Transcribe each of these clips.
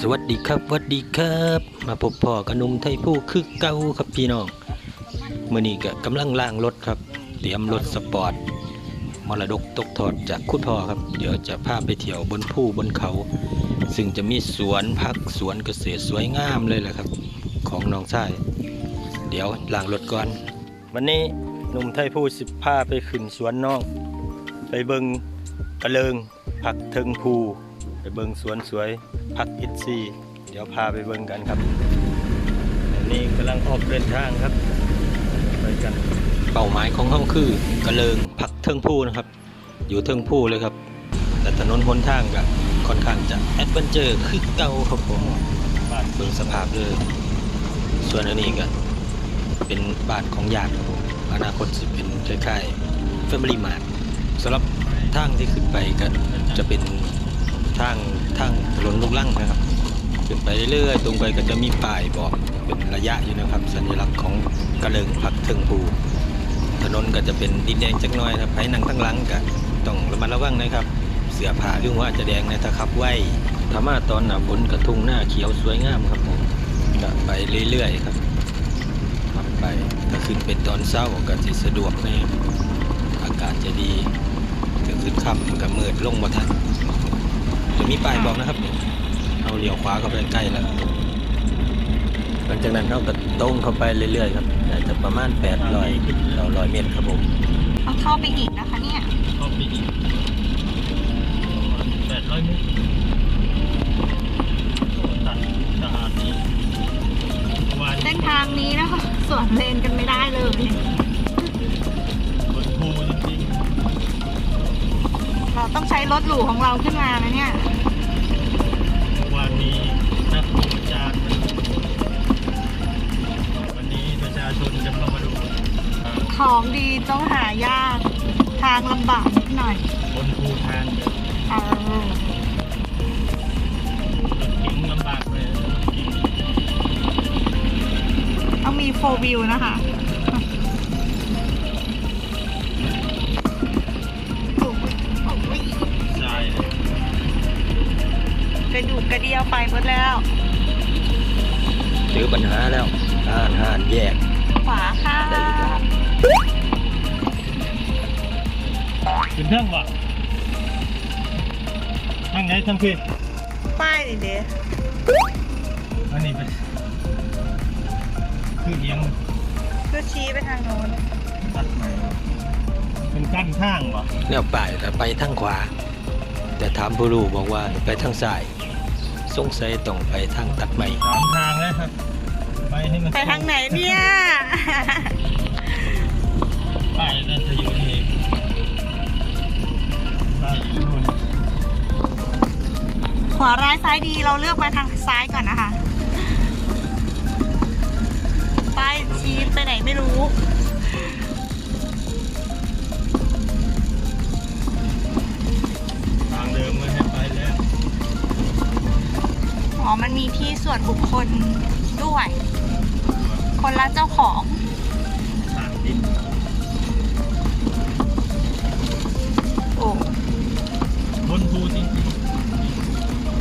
สวัสดีครับสวัสดีครับ มาพบพ่อกับนุ่มไทยผู้คือเก่าครับพี่น้องมื่อนี้ก็กำลังล่างรถครับ เตรียมรถสปอร์ตมรดกตกทอดจากคุณพ่อครับ เดี๋ยวจะพาไปเที่ยวบนภูบนเขา ซึ่งจะมีสวนพักสวนเกษตรสวยงามเลยแหละครับ ของน้องชายเดี๋ยวล่างรถก่อน วันนี้หนุ่มไทยผู้สิบพาไปขึ้นสวนน้อง ไปเบิงกระเลิงผักเทิงภู เบิงสวนสวยพักอินซีย์เดี๋ยวพาไปเบิงกันครับอันนี้กำลังออกเดินทางครับไปกันเป้าหมายของห้องคือกระเลิงพักเทิงภูนะครับ อยู่เทิงภูเลยครับ แต่ถนนหนทางก็ค่อนข้างจะแอดเวนเจอร์คือเก่าครับผมบ้านเบิงสภาพเลยส่วนอันนี้ก็เป็นบ้านของญาติครับผมอนาคตจะเป็นคล้ายๆ Family Mart สำหรับทางที่ขึ้นไปก็จะเป็น ทางทางถนนลูกลังนะครับขึ้นไปเรื่อยๆตรงไปก็จะมีป้ายบอกเป็นระยะอยู่นะครับ สัญลักษณ์ของกระเลิงพักเทิงภูถนนก็จะเป็นดินแดงจักน้อยครับให้นั่งทั้งหลังก็ต้องระมัดระวังนะครับ เสื้อผ้าที่ว่าจะแดงนะถ้าขับไว้ถ้ามาตอนหนาฝนกระทุ่งหน้าเขียวสวยงามครับผมก็ไปเรื่อยๆครับขับไปถ้าขึ้นเป็นตอนเช้าก็จะสะดวกแน่อากาศจะดีถ้าขึ้นค่ำมันก็มืดลงบ่ทัน จะมีป้ายบอกนะครับ เอาเลี้ยวขวาเข้าไปใกล้แล้ว หลังจากนั้นเราก็ตรงเข้าไปเรื่อยๆครับน่าจะประมาณ800เรา100เมตรครับผมต้องเข้าไปอีกนะคะเนี่ยเข้าไปอีก800เมตรตัดสะอาดนี้วันเส้นทางนี้นะคะสวนเลนกันไม่ได้เลยบนภูจริงเราต้องใช้รถหรูของเราขึ้นมานะเนี่ยางเออรถเก๋งลำบากเลยรถเก๋งต้องมีโฟวิวนะคะโอ้ยโอ้ยใช่กระดูกกระเดียวไปหมดแล้ว เจอปัญหาแล้วห้านห้านแยก ขวาค่ะ ขึ้นเท่งวะทางไหนทางพี่ป้ายดิเด้อันนี้เป็นคือเอียงก็ชี้ไปทางโน้นตัดใหม่เป็นกั้นข้างวะแนวป่ายแต่ไปทางขวา แต่ถามผู้รู้บอกว่าไปทางซ้ายสงสัยต้องไปทางตัดใหม่สามทางแล้วครับไปให้มันไปทางไหนเนี่ยป้ายนั่นจะอยู่นี่ ขวาร้ายซ้ายดีเราเลือกไปทางซ้ายก่อนนะคะป้ายชี้ไปไหนไม่รู้ทางเดิมไม่ให้ไปแล้วอ๋อมันมีที่ส่วนบุคคลด้วย คนละเจ้าของ ทางดิน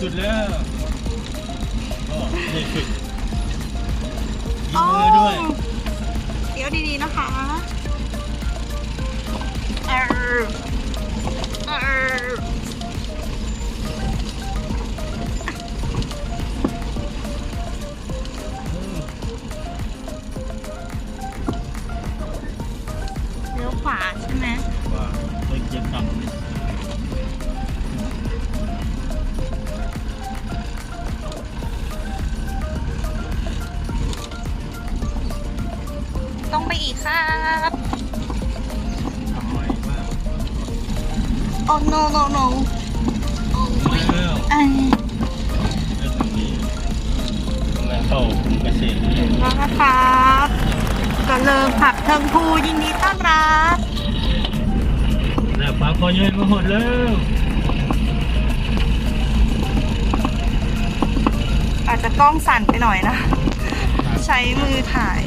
สุดแล้วทางดีสุดแล้วก็นี่ฝึกยิงมือด้วยเดี๋ยวดีๆนะคะเออเออเลี้ยวขวาใช่ไหมว่าไม่เกียร์ต่ำต้อ ครับโอ้ no no no อันนะครับก็เริ่มผักเทิงภูยินดีต้อนรับน่ะปลาคอยืนมาหมดแล้วอาจจะกล้องสั่นไปหน่อยนะ ใช้มือถ่าย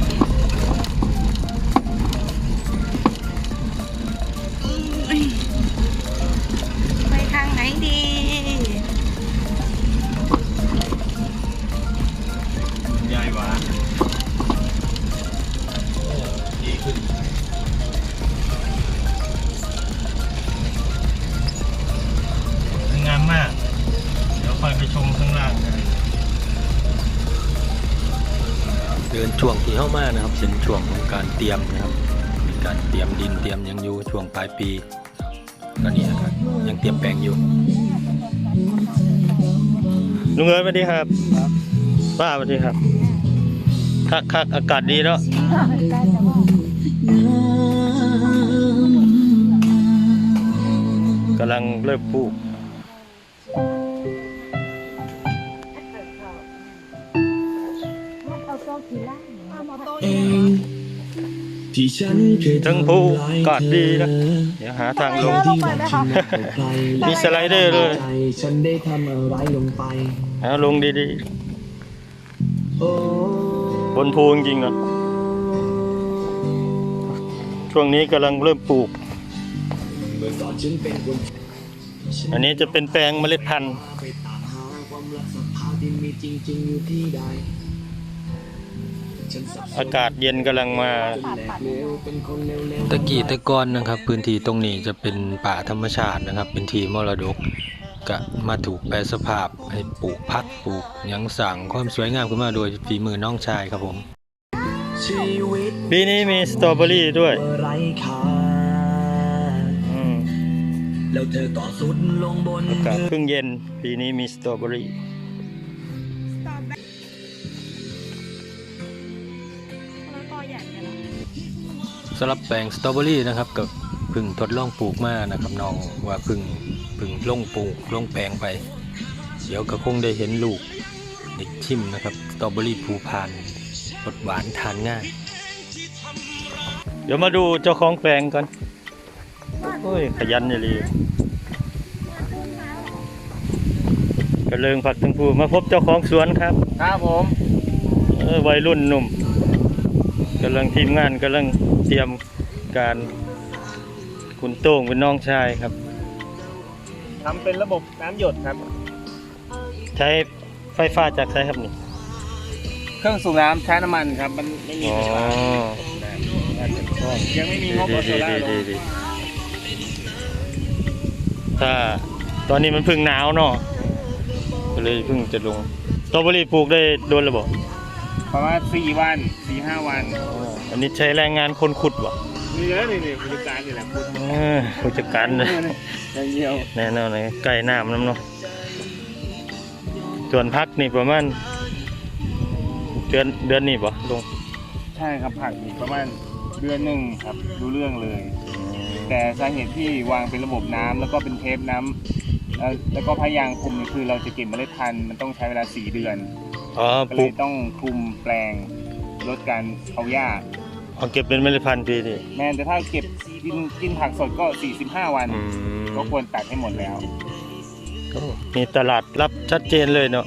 ตรียมนะครับ มีการเตรียมดินเตรียมหยังอยู่ช่วงปลายปีก็นี่นะครับยังเตรียมแปลงอยู่ลุงเอิร์ธสวัสดีครับป้าสวัสดีครับคักคักอากาศดีแล้วกำลังเริ่มปลูกเอง ที่ฉันเคยทั้งภูอากาศดีนะ เดี๋ยวหาทางลงที่รักฉันกับใครมีสไลเดอร์เลยใจฉันได้ทำอะไรลงไป หาลงดีโอ้ๆ บนภูจริงๆเนอะช่วงนี้กำลังเริ่มปลูก เมื่อก่อนฉันเป็นคนอันนี้จะเป็นแปลงเมล็ดพันธุ์ ไปตามหาความรักสัมพันธ์ที่มีจริงๆอยู่ที่ใดฉันสับสน อากาศเย็นกำลังมาแหลกเลวเป็นคนเลวๆตะกี้ตะกอนนะครับ พื้นที่ตรงนี้จะเป็นป่าธรรมชาตินะครับ เป็นที่มรดกก็มาถูกแปลสภาพให้ปลูกพักปลูกหยังสั่งความสวยงามขึ้นมาโดยฝีมือน้องชายครับผมชีวิตปีนี้มีสตรอเบอรี่ด้วยไร้ค่าอืมแล้วเธอก็สุดลงบนอากาศเพิ่งเย็นปีนี้มีสตรอเบอรี่ สำหรับแปลงสตรอเบอรี่นะครับกับเพึ่งทดลองปลูกมานะครับน้องว่าเพึ่งเพึ่งลงปลูกลงแปลงไป เดี๋ยวก็คงได้เห็นลูกเด็กชิมนะครับสตรอเบอรี่ภูพานรสหวานทานง่าย เดี๋ยวมาดูเจ้าของแปลงก่อนโอ้ยขยันอย่าลีกระเลิงผักทั้งผู้มาพบเจ้าของสวนครับ ครับผม เออวัยรุ่นหนุ่ม กำลังทีมงานกำลังเตรียมการคุณโต้งเป็นน้องชายครับ ทำเป็นระบบน้ำหยดครับ ใช้ไฟฟ้าจากใช้ครับนี่เครื่องสูบน้ำใช้น้ำมันครับ มันไม่มีอ๋อไฟฟ้ายังไม่มีงบดีเอาโซดีล่าดีร์ลดีงดีถ้าตอนนี้มันเพิ่งหนาวเนาะก็เลยเพิ่งจะลงสตรอเบอรี่ปลูกได้โดนระบบ ประมาณสี่วันสี่ห้าวันอันนี้ใช้แรงงานคนขุดวะมีเยอะเลยนี่บริการนี่แหละคุณเออผู้จัดการเลยอย่างเดียวแน่นอนเลยไก่น้ำน้ำเนาะส่วนพักนี่ประมาณเดือนเดือนนี้ปะลงใช่ครับผักอีกประมาณเดือนหนึ่งครับรู้เรื่องเลย แต่สาเหตุที่วางเป็นระบบน้ำแล้วก็เป็นเทปน้ำแล้วแล้วก็พยางคุมเนี่ยคือเราจะเก็บเมล็ดพันธุ์มันต้องใช้เวลาสี่เดือน อ๋อก็ปเลลูยกต้องคลุมแปลงลดการเอาหญ้าเอาเก็บเป็นเมล็ดพันธุ์ปีนี่แม้แต่ถ้าเก็บกินกินผักสดก็ 45 วัน อืมก็ควรตัดให้หมดแล้วโอ้มีตลาดรับชัดเจนเลยเนาะ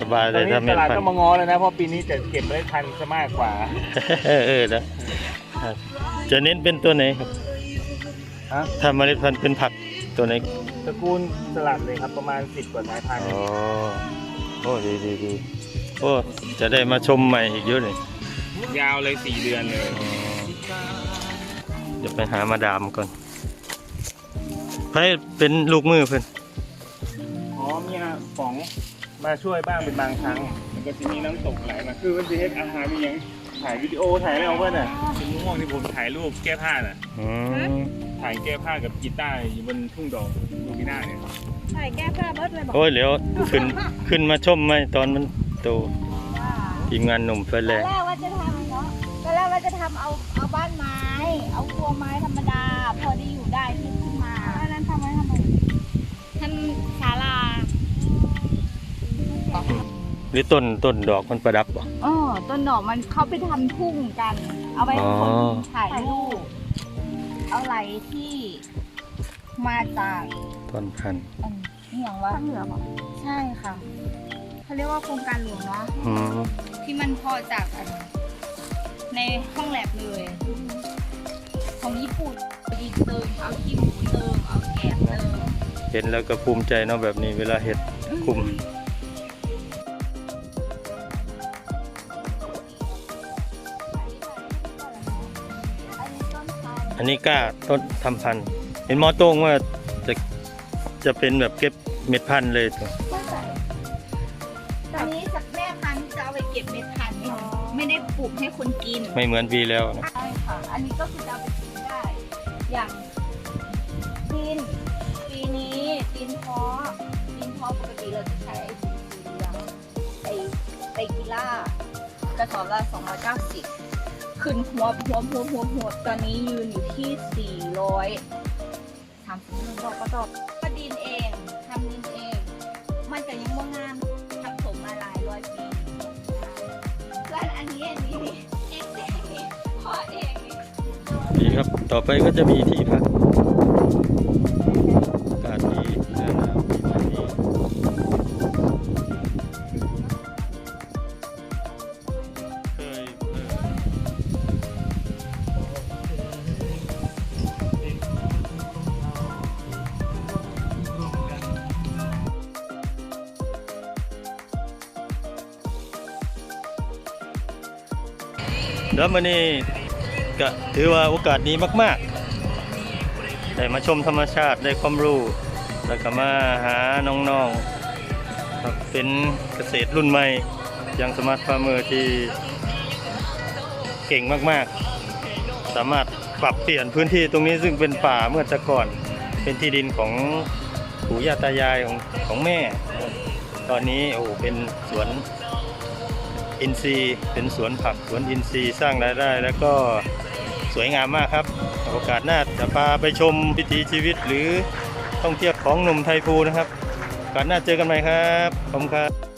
สบายตเลอนยนี้ถ้าตเมล็ดลาดพันต้องธุ์ มางอเลยนะ เพราะปีนี้จะเก็บเมล็ดพันธุ์ซะมากกว่า เออเออนะจะเน้นเป็นตัวไหนครับฮะ ถ้าเมล็ดพันธุ์เป็นผักตัวไหนตระกูลสลัดเลยครับประมาณ 10 กว่าสายพันธุ์ อ๋อ โอ้ดีดีดีโอ้จะได้มาชมใหม่อีกเยอะเลยยาวเลย4เดือนเลยอ๋อเดี๋ยวไปหามาดามก่อนให้เป็นลูกมือเพื่อนอ๋อมีอาป๋องมาช่วยบ้างเป็นบางครั้งมันก็จะมีน้ำตกไหลมาคือมันจะเฮ็ดอาหารมีอย่างถ่ายวิดีโอถ่ายอะไรเอาเพื่อนอะเป็นม่วงที่ผมถ่ายรูปแก้ผ้าน่ะ อืมถ่ายแก้ผ้ากับกีตาร์อยู่บนทุ่งดอกลูมิน่าเนี่ย ใส่แก้ผ้าเบิดเลยบอกโอ้ยเดี๋ยวขึ้นขึ้นมาชมไหมตอนมันโตทีมงานหนุ่มไฟตแรอนงแรกว่าจะทำเนาะตอนแรกว่าจะทำเอาเอาบ้านไม้ เอาครัวไม้ธรรมดา พอได้อยู่ได้ที่ขึ้นมาอันนั้นทำไว้ทำไมทำศาลาหรือต้นต้นดอกมันประดับบ่อ๋อต้นหน่อมันเข้าไปทำทุ่งกัน เอาไว้ให้คนอ๋อถ่ายรูปเอาไหลที่ มาจากต้นพันธุ์อันนี่อย่างว่าภาคเหนือบอกใช่ค่ะเขาเรียกว่าโครงการหลวงเนาะอืมที่มันพอจากอันในห้องแลบเลย ของญี่ปุ่นดินเติมเอาขี้หมูเติมเอาแกะเติมเห็นแล้วก็ภูมิใจเนาะแบบนี้เวลาเห็ดคุมอันนี้ต้นพันธุ์อันนี้กล้าต้นทำพันธุ์ เห็นหมอโต้งว่าจะจะเป็นแบบเก็บเม็ดพันธุ์เลยตัวตอนนี้จากแม่พันธุ์จะเอาไปเก็บเม็ดพันธุ์เองไม่ได้ปลูกให้คนกินไม่เหมือนปีแล้วนะใช่ค่ะ อันนี้ก็คือจะเอาไปกินได้ อย่างตีนปีนี้ตีนเพาะตีนเพาะปกติเราจะใช้ไอ้สีเหลืองไอ้ไตรกีล่ากระสอบละ290 ขึ้นหัวหัวหัวหัวหัวตอนนี้ยืนอยู่ที่400 30 ดอกประดอบก็ดินเองทำดินเอง มันจะยังว่งามทับถมมาหลายร้อยปีส่วนอันนี้อันนี้นี่เองเองนี่พ่อเองนี่ดีครับ ต่อไปก็จะมีที่พัก แล้วมันนี่ก็ถือว่าโอกาสดีมากๆ ได้มาชมธรรมชาติได้ความรู้ แล้วก็มาหาน้องๆครับเป็นเกษตรรุ่นใหม่อย่างสมาร์ทฟาร์มเมอร์ที่เก่งมากๆ สามารถปรับเปลี่ยนพื้นที่ตรงนี้ซึ่งเป็นป่าเมื่อแต่ก่อนเป็นที่ดินของปู่ย่าตายายของของแม่ ตอนนี้โอ้เป็นสวน อินทรีย์เป็นสวนผักสวนอินทรีย์สร้างรายได้ แล้วก็สวยงามมากครับโอกาสหน้าจะพาไปชมวิถีชีวิตหรือท่องเที่ยวของหนุ่มไทยภูนะครับโอกาสหน้าเจอกันใหม่ครับขอบคุณครับ